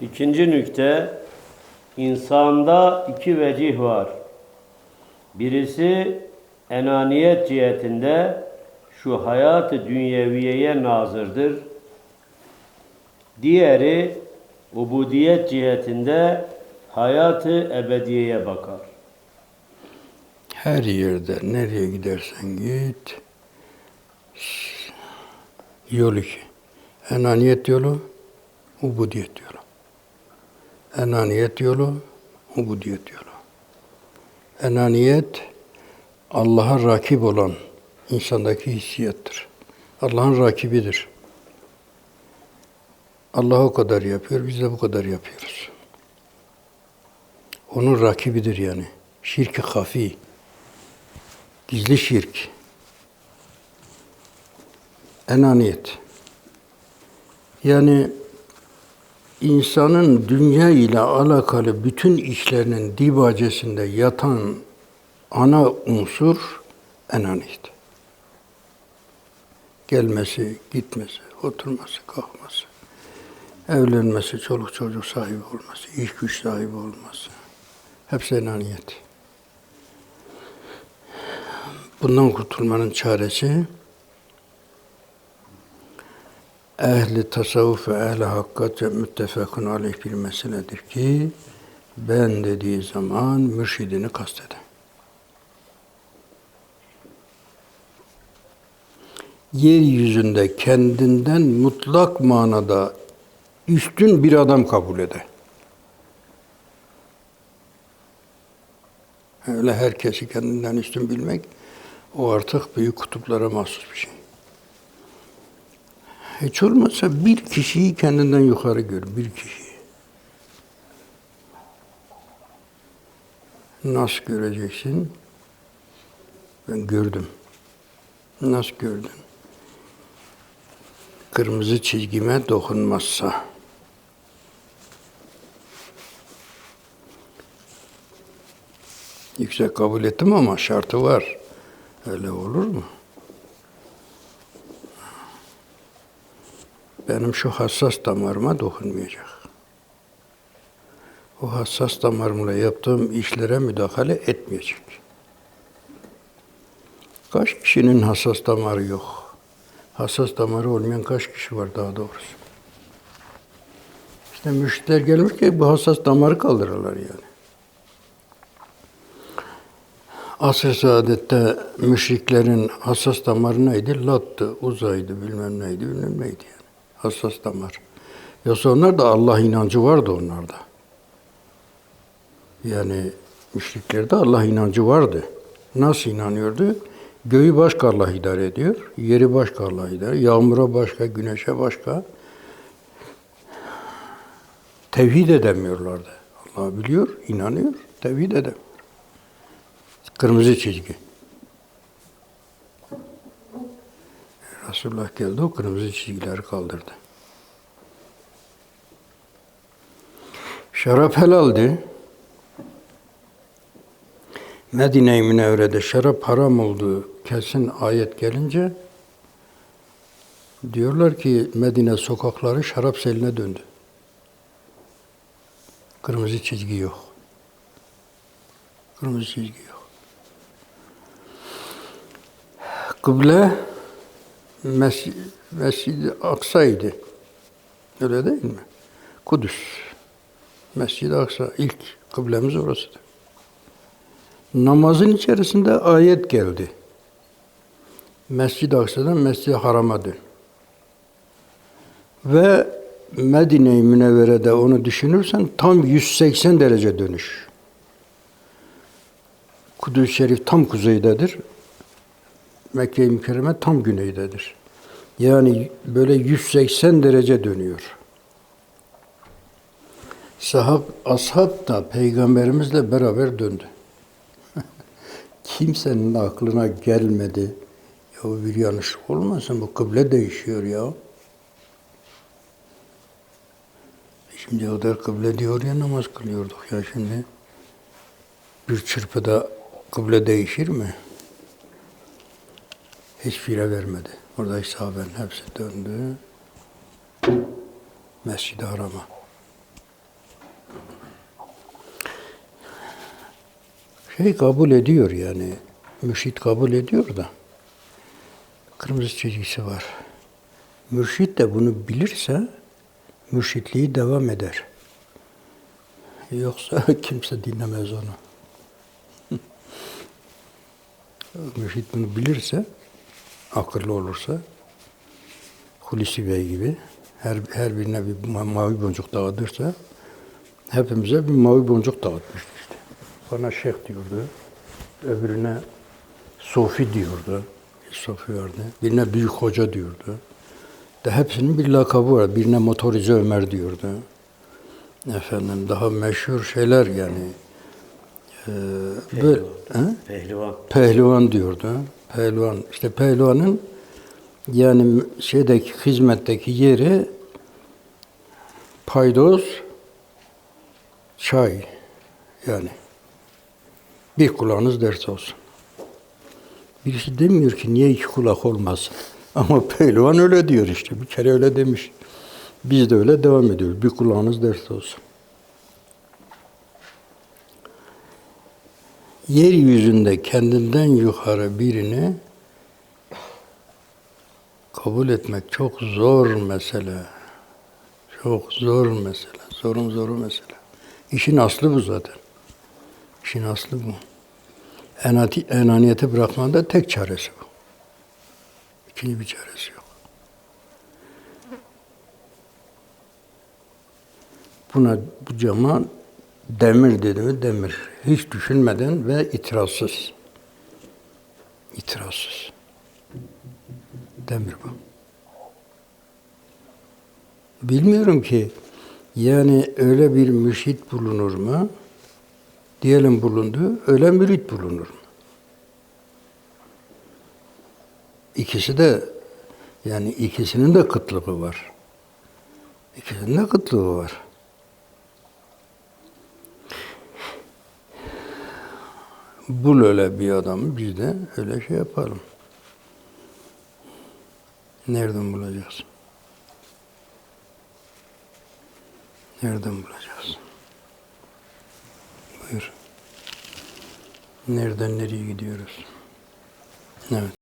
İkinci nükte, insanda iki vecih var. Birisi enaniyet cihetinde şu hayatı dünyeviyeye nazırdır. Diğeri ubudiyet cihetinde hayatı ebediyeye bakar. Her yerde nereye gidersen git yol iki. Enaniyet yolu, ubudiyet yolu. Enaniyet yolu, ubudiyet yolu. Enaniyet Allah'a rakip olan insandaki hissiyattır. Allah'ın rakibidir. Allah o kadar yapıyor, biz de bu kadar yapıyoruz. Onun rakibidir yani. Şirk-i hafi. Gizli şirk. Enaniyet. Yani insanın dünya ile alakalı bütün işlerinin dibacesinde yatan ana unsur enaniyet. Gelmesi, gitmesi, oturması, kalkması, evlenmesi, çoluk çocuk sahibi olması, iş güç sahibi olması. Hepsi enaniyet. Bundan kurtulmanın çaresi ehli tasavvuf ve ehli hakkat ve müttefakun aleyh bir meseledir ki ben dediği zaman mürşidini kasteder. Yeryüzünde kendinden mutlak manada üstün bir adam kabul eder. Öyle herkesi kendinden üstün bilmek o artık büyük kutuplara mahsus bir şey. Hiç olmazsa bir kişiyi kendinden yukarı gör, bir kişiyi. Nasıl göreceksin? Ben gördüm. Nasıl gördün? Kırmızı çizgime dokunmazsa. Yüksek kabul ettim ama şartı var. Öyle olur mu? Benim şu hassas damarıma dokunmayacak. O hassas damarımla yaptığım işlere müdahale etmeyecek. Kaç kişinin hassas damarı yok? Hassas damarı olmayan kaç kişi var daha doğrusu? İşte müşteriler gelmiş ki bu hassas damarı kaldırırlar yani. Asr-ı Saadet'te müşriklerin hassas damarı neydi? Lattı, uzaydı, bilmem neydi, bilmem neydi yani. Hassas damar. Yoksa onlar da Allah inancı vardı onlarda. Yani müşriklerde Allah inancı vardı. Nasıl inanıyordu? Göğü başka Allah idare ediyor, yeri başka Allah idare ediyor, yağmura başka, güneşe başka. Tevhid edemiyorlardı. Allah biliyor, inanıyor, tevhid edemiyor. Kırmızı çizgi. Resulullah geldi o kırmızı çizgileri kaldırdı. Şarap helaldi. Medine-i Münevvere'de şarap haram olduğu kesin ayet gelince diyorlar ki Medine sokakları şarap seline döndü. Kırmızı çizgi yok. Kırmızı çizgi yok. Kıble Mes Mescid-i Aksa'ydı. Öyle değil mi? Kudüs. Mescid-i Aksa ilk kıblemiz orasıdır. Namazın içerisinde ayet geldi. Mescid-i Aksa'dan Mescid-i Haram'a. Ve Medine-i Münevvere'de onu düşünürsen tam 180 derece dönüş. Kudüs-i Şerif tam kuzeydedir. Mekke-i Mükerreme tam güneydedir. Yani böyle 180 derece dönüyor. Sahab, ashab da peygamberimizle beraber döndü. Kimsenin aklına gelmedi. Ya bir yanlışlık olmasın bu kıble değişiyor ya. Şimdi o da kıble diyor ya namaz kılıyorduk ya şimdi. Bir çırpıda kıble değişir mi? Hiç hiçbire vermedi. Orada ishaben hepsi döndü. Mescid-i Haram'a. Şey kabul ediyor yani. Mürşit kabul ediyor da. Kırmızı çizgisi var. Mürşit de bunu bilirse mürşitliği devam eder. Yoksa kimse dinlemez onu. Mürşit bunu bilirse akıllı olursa, Hulusi Bey gibi her, her birine bir ma- mavi boncuk dağıtırsa, hepimize bir mavi boncuk dağıtmıştı işte. Bana şeyh diyordu, öbürüne sofi diyordu. Sofi vardı. Birine büyük hoca diyordu. De hepsinin bir lakabı var. Birine motorize Ömer diyordu. Efendim daha meşhur şeyler yani. Ee, böyle, Pehlivan. He? Pehlivan. Pehlivan diyordu. Pehlivan. İşte pehlivanın yani şeydeki hizmetteki yeri paydos çay yani bir kulağınız ders olsun. Birisi demiyor ki niye iki kulak olmasın. Ama pehlivan öyle diyor işte. Bir kere öyle demiş. Biz de öyle devam ediyoruz. Bir kulağınız ders olsun. Yeryüzünde kendinden yukarı birini kabul etmek çok zor mesele. Çok zor mesele. Zorun zoru mesele. İşin aslı bu zaten. İşin aslı bu. Enati, enaniyeti bırakmanın da tek çaresi bu. İkinci bir çaresi yok. Buna bu cama demir dedi mi demir. Hiç düşünmeden ve itirazsız. İtirazsız. Demir bu. Bilmiyorum ki yani öyle bir mürşit bulunur mu? Diyelim bulundu, öyle mürit bulunur mu? İkisi de yani ikisinin de kıtlığı var. İkisinin de kıtlığı var. Bul öyle bir adamı biz de öyle şey yapalım. Nereden bulacağız? Nereden bulacağız? Buyur. Nereden nereye gidiyoruz? Evet.